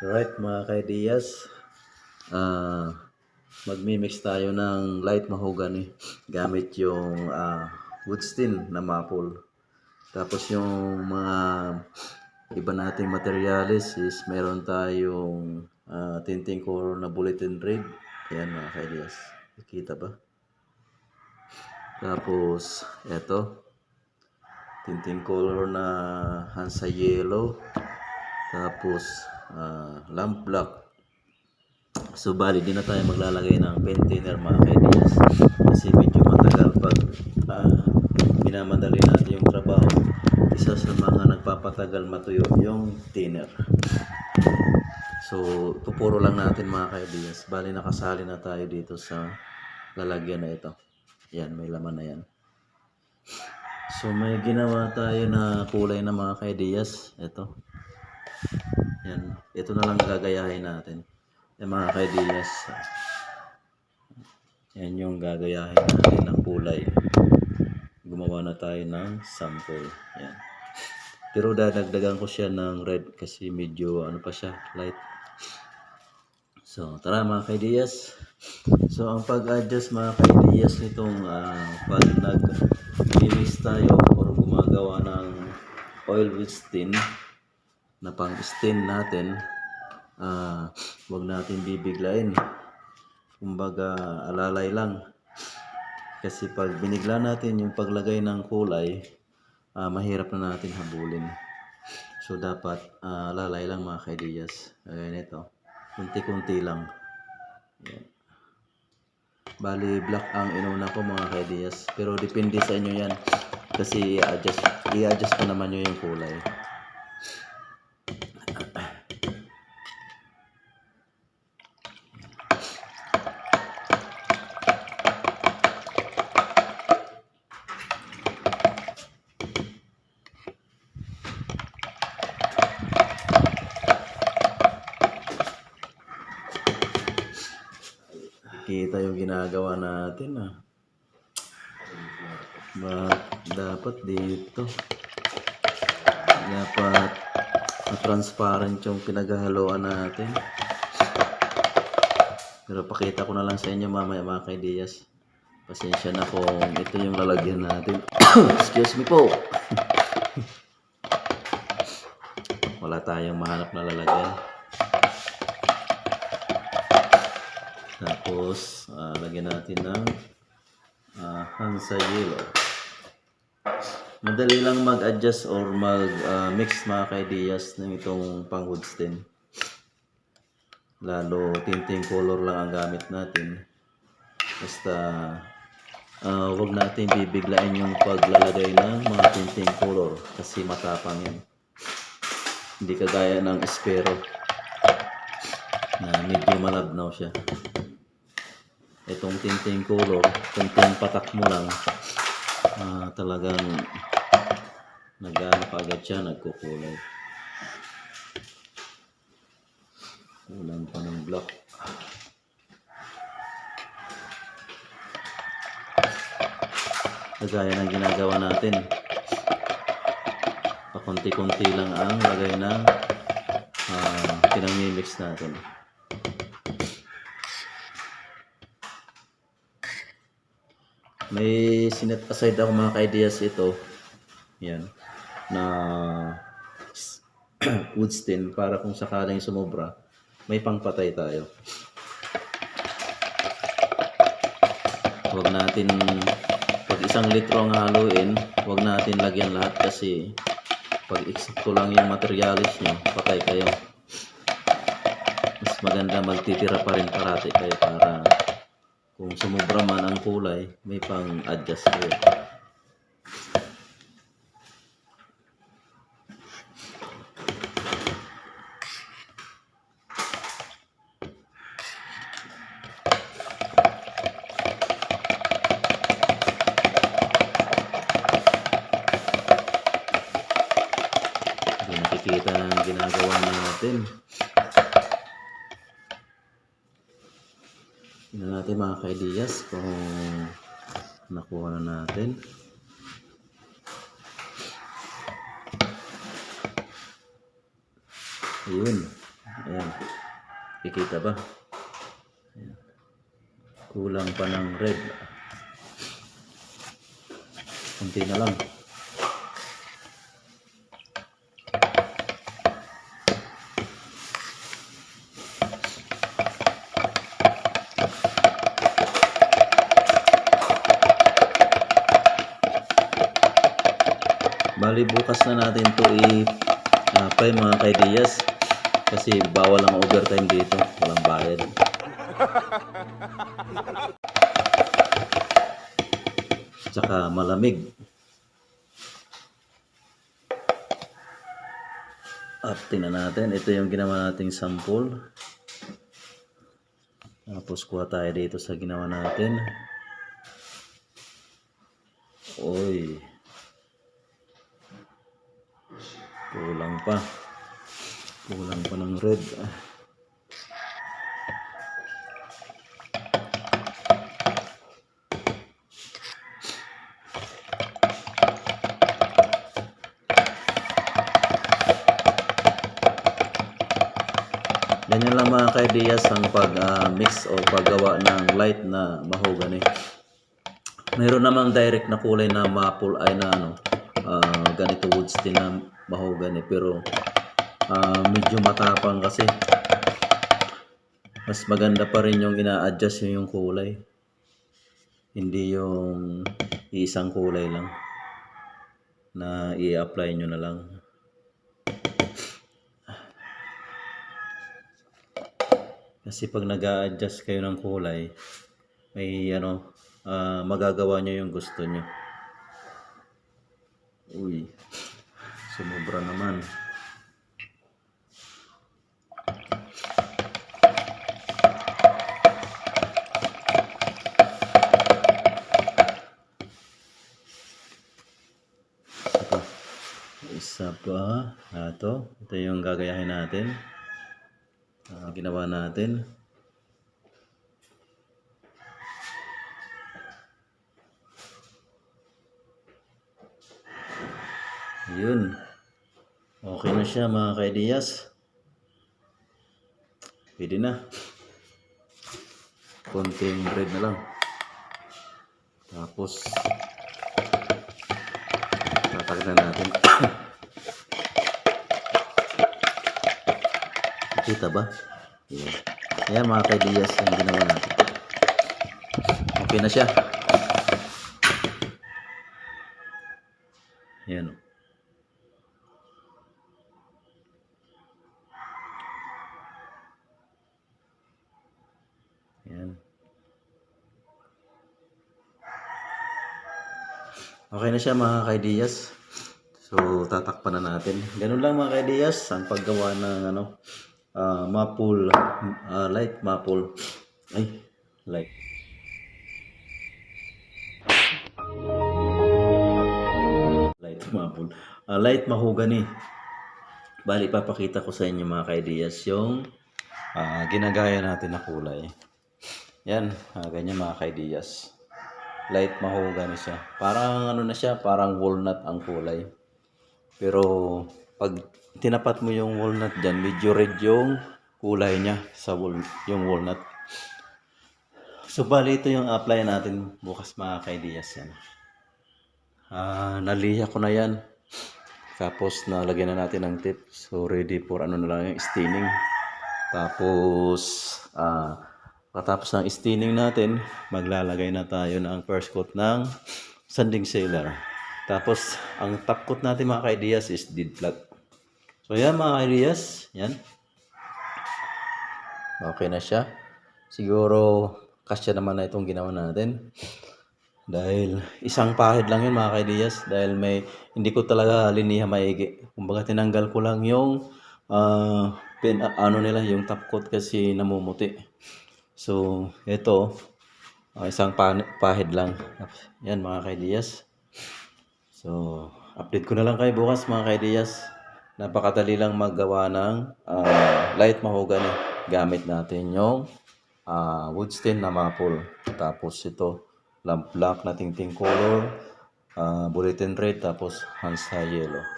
Alright mga kaidiyas, ah magmimix tayo ng light mahogany gamit yung ah, wood stain na maple. Tapos yung mga iba nating materials is meron tayong ah, tinting color na bulletin red. Ayan mga kaidiyas, nakita ba? Tapos eto, tinting color na hansa yellow. Tapos ah, lamp black. So bali di na tayo maglalagay ng pentiner mga kaidiyas kasi medyo matagal pag ah, minamadali natin yung trabaho. Isa sa mga nagpapatagal matuyo yung thinner. So pupuro lang natin mga kaidiyas. Bali nakasali na tayo dito sa lalagyan na ito. Yan, may laman na yan. So may ginawa tayo na kulay na mga kaidiyas. Ito. Yan. Ito na lang gagayahin natin. Yan mga kaidiyas. Yan yung gagayahin natin ng kulay. Gumawa na tayo ng sample. Yan. Pero dadagdagan ko siya ng red kasi medyo ano pa siya, light. So, tara mga kaidiyas. So, ang pag-adjust mga kaidiyas nitong ah, pag nag-mix tayo or gumagawa ng oil with stain na pang stain natin, ah wag natin bibiglain. Kumbaga, alalay lang. Kasi pag binigla natin yung paglagay ng kulay, ah, mahirap na natin habulin. So, dapat ah, alalay lang mga kaidiyas. Gaya nito. Kunti-kunti lang. Yan. Bali, black ang inuna ko mga kaidiyas. Pero depende sa inyo yan. Kasi i-adjust, i-adjust ko naman yung kulay. Kita yung ginagawa natin ah. Ba, dapat dito. Dapat na-transparent yung pinaghahaluan natin. Pero pakita ko na lang sa inyo mamaya mga kaidiyas. Pasensya na kung ito yung lalagyan natin. Excuse me po. Wala tayong mahanap na lalagyan. Tapos, ah, lagyan natin ng ah, Hansa Yellow. Madali lang mag-adjust or mag-mix mga kaidiyas ng itong pang wood stain. Lalo, tinting color lang ang gamit natin. Basta, ah, wag natin bibiglain yung paglalagay ng mga tinting color kasi matapang yan. Hindi kagaya ng espero na medyo malabnaw siya itong tinting color, kunting patak mo lang, ah, talagang nag-ano pa agad siya, nagkukulay. Kulang pa ng block. Kagaya ng ginagawa natin. Pakunti-kunti lang ang lagay ng uh, pinamimix natin. May sinet aside ako mga ka-ideas ito. Yan. Na wood stain para kung sakaling sumobra, may pangpatay tayo. Huwag natin, pag isang litro ang haluin, huwag natin lagyan lahat kasi pag eksakto lang yung materialis nyo, patay kayo. Mas maganda magtitira pa rin parati kayo para kung sumobra man ang kulay, may pang-adjust kayo. mga ka-Elias kung nakuha na natin. Ayun. Ayan. Kikita ba? Ayan. Kulang pa ng red. Kunti na lang. Bukas na natin to i-apply mga kaidiyas kasi bawal ang overtime dito, walang bayad. Tsaka malamig. At tingnan natin, ito yung ginawa nating sample. Tapos kuha tayo dito sa ginawa natin. Oy. Kulang pa. Kulang pa ng red. Ah. Ganyan lang mga kaidiyas ang pag-mix o paggawa ng light na mahogany. Mayroon namang direct na kulay na maple ay na ano, ah, ganito woods din na mahogany pero ah, medyo matapang kasi mas maganda pa rin yung ina-adjust yun yung kulay. Hindi yung isang kulay lang na i-apply nyo na lang. Kasi pag nag adjust kayo ng kulay, may ano, ah, magagawa nyo yung gusto nyo. Uy, sumobra naman. Pa. Isa pa. Ah, ito. Ito yung gagayahin natin. Ah, ginawa natin. Yun. Okay na siya mga kaidiyas. Pwede na. Konting bread na lang. Tapos, tatakit na natin. Kita ba? Ayan. Ayan mga kaidiyas yung ginawa natin. Okay na siya. Ayan o. Ayan. Okay na siya mga kaidiyas. So, tatakpan na natin. Ganun lang mga kaidiyas, ang paggawa ng ano, ah, maple, ah, light maple. Ay, light. Light maple. Ah, light mahogany. Bali, papakita ko sa inyo mga kaidiyas yung ah, ginagaya natin na kulay. Yan, ah, ganyan mga kaidiyas. Light mahogany siya. Parang ano na siya, parang walnut ang kulay. Pero pag tinapat mo yung walnut dyan, medyo red yung kulay niya sa wal, yung walnut. So bali ito yung apply natin bukas mga kaidiyas yan. Ah, naliha ko na yan. Tapos nalagyan na natin ng tip. So ready for ano na lang yung staining. Tapos ah Pagkatapos ng staining natin, maglalagay na tayo ng first coat ng sanding sealer. Tapos, ang top coat natin mga ka-ideas is dead flat. So, yan mga ka-ideas. Yan. Okay na siya. Siguro, kasya naman na itong ginawa natin. Dahil isang pahid lang yun mga ka-ideas. Dahil may, hindi ko talaga liniha maigi. Kumbaga, tinanggal ko lang yung, ah, pin, ano nila, yung top coat kasi namumuti. So, ito, ah, isang pa- pahid lang. Yan mga kaidiyas. So, update ko na lang kayo bukas mga kaidiyas. Napakadali lang maggawa ng ah, light mahogany. Gamit natin yung ah, wood stain na maple. Tapos ito, lamp black na tingting color. ah, bulletin red, tapos Hansa yellow.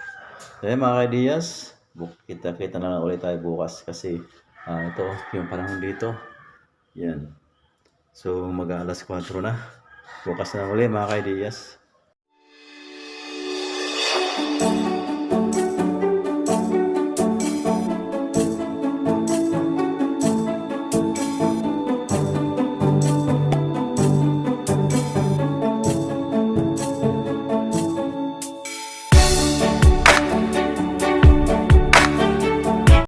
So, yan mga kaidiyas. buk kita kita na lang ulit tayo bukas kasi ah, ito yung panahon dito yan. So mag alas 4 na. Bukas na uli mga kaidiyas